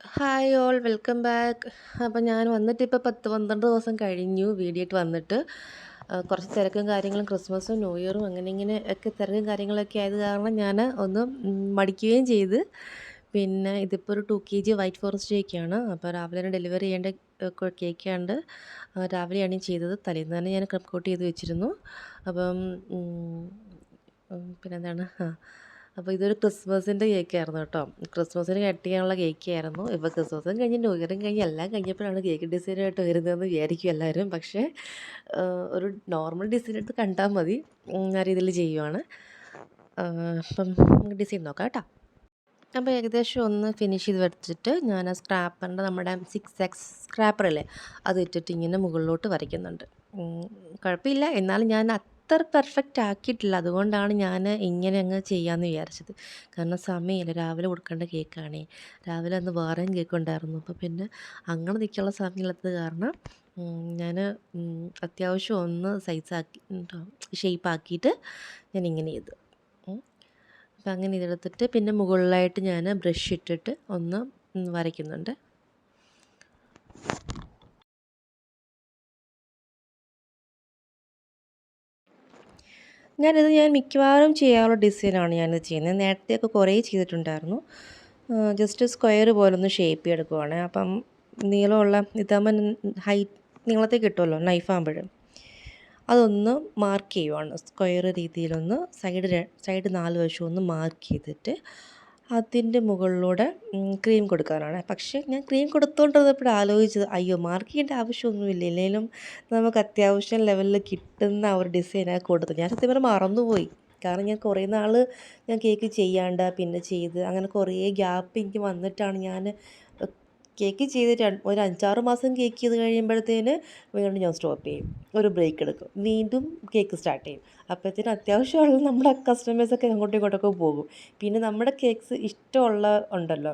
Hi all welcome back അപ്പം ഞാൻ വന്നിട്ട് ഇപ്പോൾ പത്ത് പന്ത്രണ്ട് ദിവസം കഴിഞ്ഞു വീഡിയോ വന്നിട്ട്. കുറച്ച് തിരക്കും കാര്യങ്ങളും ക്രിസ്മസും ന്യൂ ഇയറും അങ്ങനെ ഇങ്ങനെ ഒക്കെ തിരക്കും കാര്യങ്ങളൊക്കെ ആയത് കാരണം ഞാൻ ഒന്ന് മടിക്കുകയും ചെയ്ത്. പിന്നെ ഇതിപ്പോൾ ഒരു two K G white forest കേക്കാണ് അപ്പോൾ രാവിലെ തന്നെ ഡെലിവറി ചെയ്യേണ്ട കേക്കാണ്ട് രാവിലെയാണ് ചെയ്തത്. തലേന്ന് തന്നെ ഞാൻ ക്രിപ്പ് കോട്ട് ചെയ്ത് വെച്ചിരുന്നു. അപ്പം പിന്നെന്താണ്? ആ അപ്പോൾ ഇതൊരു ക്രിസ്മസിന്റെ കേക്കായിരുന്നു കേട്ടോ. ക്രിസ്മസിന് കട്ട് ചെയ്യാനുള്ള കേക്ക് ആയിരുന്നു ഇപ്പോൾ ക്രിസ്മസും കഴിഞ്ഞ് ന്യൂ ഇയറും കഴിഞ്ഞ് എല്ലാം കഴിഞ്ഞപ്പോഴാണ് കേക്ക് ഡിസൈനായിട്ട് വരുന്നതെന്ന് വിചാരിക്കും എല്ലാവരും. പക്ഷേ ഒരു നോർമൽ ഡിസൈൻ എടുത്ത് കണ്ടാൽ മതി. ആ രീതിയിൽ ചെയ്യുവാണ്. അപ്പം ഡിസൈൻ നോക്കാം കേട്ടോ. അപ്പോൾ ഏകദേശം ഒന്ന് ഫിനിഷ് ചെയ്ത് വെച്ചിട്ട് ഞാൻ ആ സ്ക്രാപ്പറിന്റെ നമ്മുടെ സിക്സ് എക്സ് സ്ക്രാപ്പറല്ലേ അത് ഇട്ടിട്ട് ഇങ്ങനെ മുകളിലോട്ട് വരയ്ക്കുന്നുണ്ട്. കുഴപ്പമില്ല. എന്നാലും ഞാൻ അത്ര പെർഫെക്റ്റ് ആക്കിയിട്ടില്ല. അതുകൊണ്ടാണ് ഞാൻ ഇങ്ങനെ അങ്ങ് ചെയ്യാമെന്ന് വിചാരിച്ചത്. കാരണം സമയമില്ല. രാവിലെ കൊടുക്കേണ്ട കേക്കാണേ രാവിലെ അന്ന് വേറെയും കേക്ക് ഉണ്ടായിരുന്നു. അപ്പോൾ പിന്നെ അങ്ങനെ നിൽക്കാനുള്ള സമയമില്ലാത്തത് കാരണം ഞാൻ അത്യാവശ്യം ഒന്ന് സൈസാക്കി ഷേപ്പാക്കിയിട്ട് ഞാൻ ഇങ്ങനെ ചെയ്തു. അപ്പം അങ്ങനെ ഇതെടുത്തിട്ട് പിന്നെ മുകളിലായിട്ട് ഞാൻ ബ്രഷ് ഇട്ടിട്ട് ഒന്ന് വരയ്ക്കുന്നുണ്ട്. ഞാനിത് ഞാൻ മിക്കവാറും ചെയ്യാറുള്ള ഡിസൈനാണ് ഞാനിത് ചെയ്യുന്നത്. നേരത്തെയൊക്കെ കുറേ ചെയ്തിട്ടുണ്ടായിരുന്നു. ജസ്റ്റ് സ്ക്വയർ പോലെ ഒന്ന് ഷേപ്പ് ചെയ്തെടുക്കുവാണ് അപ്പം നീളമുള്ള ഇതാകുമ്പോൾ ഹൈറ്റ് നീളത്തെ കിട്ടുമല്ലോ നൈഫാകുമ്പോഴും അതൊന്ന് മാർക്ക് ചെയ്യുവാണ്. സ്ക്വയർ രീതിയിലൊന്ന് സൈഡ് സൈഡ് നാല് വശവും ഒന്ന് മാർക്ക് ചെയ്തിട്ട് അതിന്റെ മുകളിലൂടെ ക്രീം കൊടുക്കാനാണ്. പക്ഷേ ഞാൻ ക്രീം കൊടുത്തുകൊണ്ടിരുന്നപ്പോൾ ആലോചിച്ചത് അയ്യോ മാർക്ക് ചെയ്യേണ്ട ആവശ്യമൊന്നുമില്ല. ഇല്ലെങ്കിലും നമുക്ക് അത്യാവശ്യം ലെവലിൽ കിട്ടുന്ന ആ ഒരു ഡിസൈനാണ് കൊടുത്തത് ഞാൻ സത്യം പറഞ്ഞാൽ മറന്നുപോയി. കാരണം ഞാൻ കുറേ നാൾ ഞാൻ കേക്ക് ചെയ്യാണ്ട് പിന്നെ ചെയ്ത് അങ്ങനെ കുറേ ഗ്യാപ്പ് എനിക്ക് വന്നിട്ടാണ് ഞാൻ കേക്ക് ചെയ്ത് ഒരു അഞ്ചാറ് മാസം കേക്ക് ചെയ്ത് കഴിയുമ്പോഴത്തേന് വീണ്ടും ഞാൻ സ്റ്റോപ്പ് ചെയ്യും. ഒരു ബ്രേക്ക് എടുക്കും. വീണ്ടും കേക്ക് സ്റ്റാർട്ട് ചെയ്യും. അപ്പോഴത്തേന് അത്യാവശ്യമുള്ള നമ്മുടെ കസ്റ്റമേഴ്സൊക്കെ അങ്ങോട്ടും ഇങ്ങോട്ടൊക്കെ പോകും. പിന്നെ നമ്മുടെ കേക്ക്സ് ഇഷ്ടമുള്ള ഉണ്ടല്ലോ.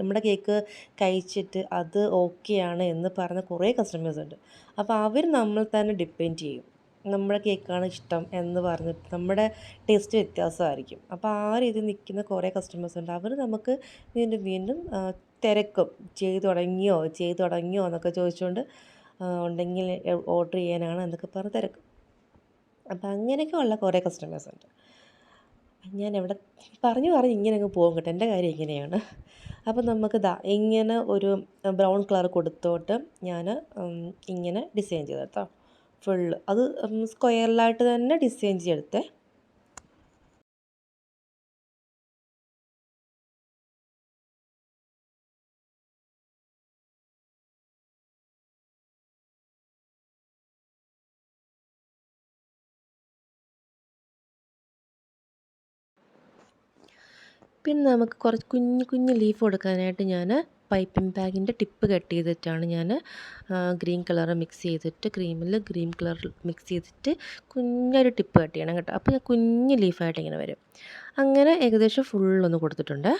നമ്മുടെ കേക്ക് കഴിച്ചിട്ട് അത് ഓക്കെയാണ് എന്ന് പറഞ്ഞ കുറേ കസ്റ്റമേഴ്സ് ഉണ്ട്. അപ്പോൾ അവർ നമ്മൾ തന്നെ ഡിപ്പെൻഡ് ചെയ്യും. നമ്മുടെ കേക്കാണ് ഇഷ്ടം എന്ന് പറഞ്ഞിട്ട് നമ്മുടെ ടേസ്റ്റ് വ്യത്യാസമായിരിക്കും. അപ്പോൾ ആ രീതിയിൽ നിൽക്കുന്ന കുറേ കസ്റ്റമേഴ്സ് ഉണ്ട്. അവർ നമുക്ക് വീണ്ടും വീണ്ടും തിരക്കും. ചെയ്തു തുടങ്ങിയോ? ചെയ്തു തുടങ്ങിയോ? എന്നൊക്കെ ചോദിച്ചുകൊണ്ട് ഉണ്ടെങ്കിൽ ഓർഡർ ചെയ്യാനാണ് എന്നൊക്കെ പറഞ്ഞ് തിരക്കും. അപ്പം അങ്ങനെയൊക്കെ ഉള്ള കുറേ കസ്റ്റമേഴ്സ് ഉണ്ട്. ഞാൻ എവിടെ പറഞ്ഞു പറഞ്ഞ് ഇങ്ങനെ അങ്ങ് പോകും കേട്ടോ. എന്റെ കാര്യം ഇങ്ങനെയാണ്. അപ്പം നമുക്ക് ദാ ഇങ്ങനെ ഒരു ബ്രൗൺ കളർ കൊടുത്തോട്ട് ഞാൻ ഇങ്ങനെ ഡിസൈൻ ചെയ്തെടുത്തോ ഫുള്ള് അത് സ്ക്വയറിലായിട്ട് തന്നെ ഡിസൈൻ ചെയ്തെടുത്തേ. പിന്നെ നമുക്ക് കുറച്ച് കുഞ്ഞു കുഞ്ഞു ലീഫ് കൊടുക്കാനായിട്ട് ഞാൻ പൈപ്പിംഗ് ബാഗിന്റെ ടിപ്പ് കട്ട് ചെയ്തിട്ടാണ് ഞാൻ ഗ്രീൻ കളർ മിക്സ് ചെയ്തിട്ട് ക്രീമിൽ ഗ്രീൻ കളർ മിക്സ് ചെയ്തിട്ട് കുഞ്ഞൊരു ടിപ്പ് കട്ട് ചെയ്യണം കേട്ടോ. അപ്പോൾ കുഞ്ഞ് ലീഫായിട്ട് ഇങ്ങനെ വരും. അങ്ങനെ ഏകദേശം ഫുള്ളൊന്ന് കൊടുത്തിട്ടുണ്ട്.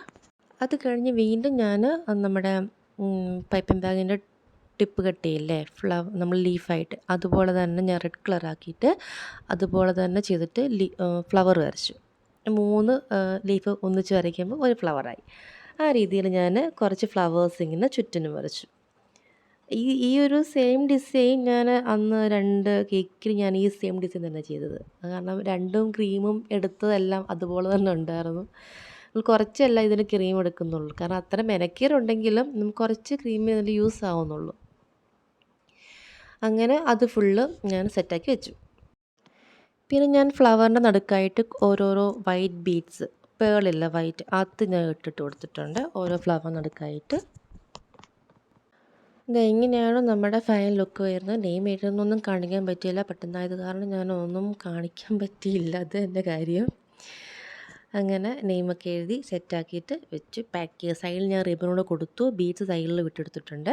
അത് കഴിഞ്ഞ് വീണ്ടും ഞാൻ നമ്മുടെ പൈപ്പിംഗ് ബാഗിന്റെ ടിപ്പ് കട്ട് ചെയ്യില്ലേ ഫ്ലവർ നമ്മൾ ലീഫായിട്ട് അതുപോലെ തന്നെ ഞാൻ റെഡ് കളർ ആക്കിയിട്ട് അതുപോലെ തന്നെ ചെയ്തിട്ട് ഫ്ലവർ വരച്ചു. മൂന്ന് ലീഫ് ഒന്നിച്ച് വരയ്ക്കുമ്പോൾ ഒരു ഫ്ലവറായി ആ രീതിയിൽ ഞാൻ കുറച്ച് ഫ്ലവേഴ്സ് ഇങ്ങനെ ചുറ്റിനും വരച്ചു. ഈ ഈ ഒരു സെയിം ഡിസൈൻ ഞാൻ അന്ന് രണ്ട് കേക്കിൽ ഞാൻ ഈ സെയിം ഡിസൈൻ തന്നെ ചെയ്തത്. കാരണം രണ്ടും ക്രീമും എടുത്തതെല്ലാം അതുപോലെ തന്നെ ഉണ്ടായിരുന്നു. കുറച്ചല്ല ഇതിന് ക്രീം എടുക്കുന്നുള്ളൂ. കാരണം അത്ര മെനക്കേറുണ്ടെങ്കിലും നമുക്ക് കുറച്ച് ക്രീം ഇതിൽ യൂസ് ആവുന്നുള്ളൂ. അങ്ങനെ അത് ഫുള്ള് ഞാൻ സെറ്റാക്കി വെച്ചു. പിന്നെ ഞാൻ ഫ്ലവറിന്റെ നടുക്കായിട്ട് ഓരോരോ വൈറ്റ് ബീഡ്സ് പേളില്ല വൈറ്റ് അത് ഞാൻ ഇട്ടിട്ട് കൊടുത്തിട്ടുണ്ട്. ഓരോ ഫ്ലവർ നടുക്കായിട്ട്. ഇതെങ്ങനെയാണ് നമ്മുടെ ഫൈനൽ ലുക്ക് വരുന്നത്. നെയിം എഴുതുന്നൊന്നും കാണിക്കാൻ പറ്റിയില്ല. പെട്ടെന്നായത് കാരണം ഞാൻ ഒന്നും കാണിക്കാൻ പറ്റിയില്ല. അത് എന്റെ കാര്യം. അങ്ങനെ നെയിമൊക്കെ എഴുതി സെറ്റാക്കിയിട്ട് വെച്ച് പാക്ക് ചെയ്ത് സൈഡിൽ ഞാൻ റിബണോട് കൊടുത്തു. ബീഡ്സ് സൈഡിൽ വിട്ടെടുത്തിട്ടുണ്ട്.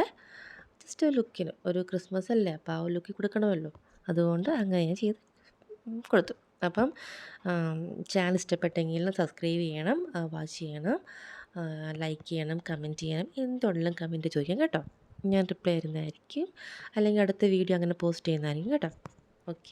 ജസ്റ്റ് ലുക്കിന് ഒരു ക്രിസ്മസ് അല്ലേ? അപ്പോൾ ആ ലുക്കിൽ കൊടുക്കണമല്ലോ. അതുകൊണ്ട് അങ്ങനെ ഞാൻ ചെയ്ത് കൊടുത്തു. അപ്പം ചാനൽ ഇഷ്ടപ്പെട്ടെങ്കിൽ സബ്സ്ക്രൈബ് ചെയ്യണം വാച്ച് ചെയ്യണം ലൈക്ക് ചെയ്യണം കമന്റ് ചെയ്യണം എന്തുണ്ടെങ്കിലും കമന്റ് ചോദിക്കാം കേട്ടോ. ഞാൻ റിപ്ലൈ തരുന്നതായിരിക്കും. അല്ലെങ്കിൽ അടുത്ത വീഡിയോ അങ്ങനെ പോസ്റ്റ് ചെയ്യുന്നതായിരിക്കും കേട്ടോ. ഓക്കെ